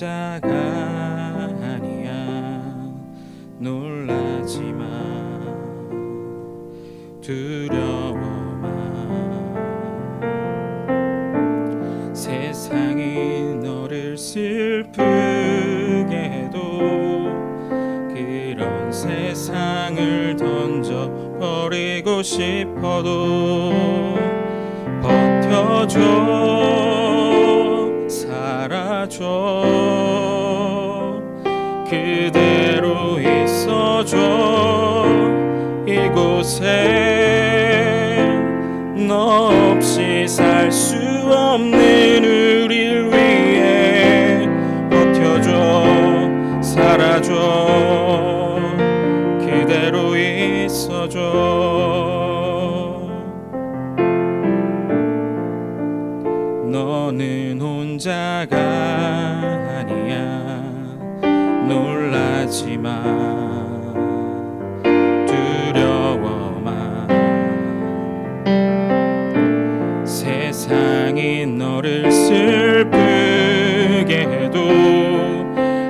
혼자가 아니야. 놀라지 마. 두려워 마 세상이 너를 슬프게 해도 그런 세상을 던져버리고 싶어도 버텨줘 살아줘 곳에 너 없이 살 수 없는 우릴 위해 버텨줘 살아줘 그대로 있어줘. 너는 혼자가 아니야. 놀라지마 두려워마 세상이 너를 슬프게 해도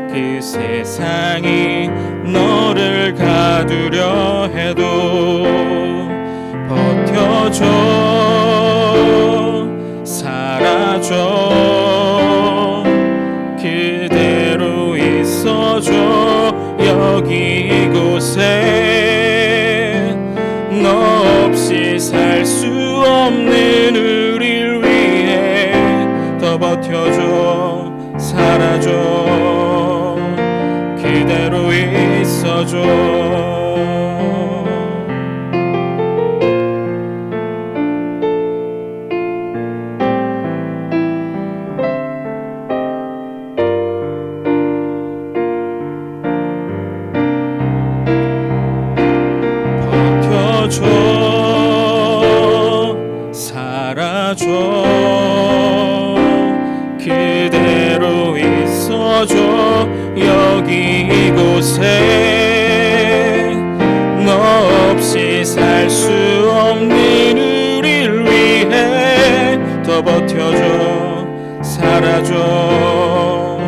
그 세상이 너를 가두려 해도 버텨줘 살아줘 그대로 있어줘. 여기 있어줘. 그대로 있어줘. 여기 이곳에 더 버텨줘 살아줘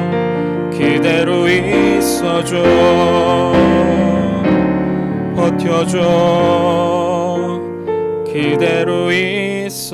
그대로 있어줘 버텨줘 그대로 있어줘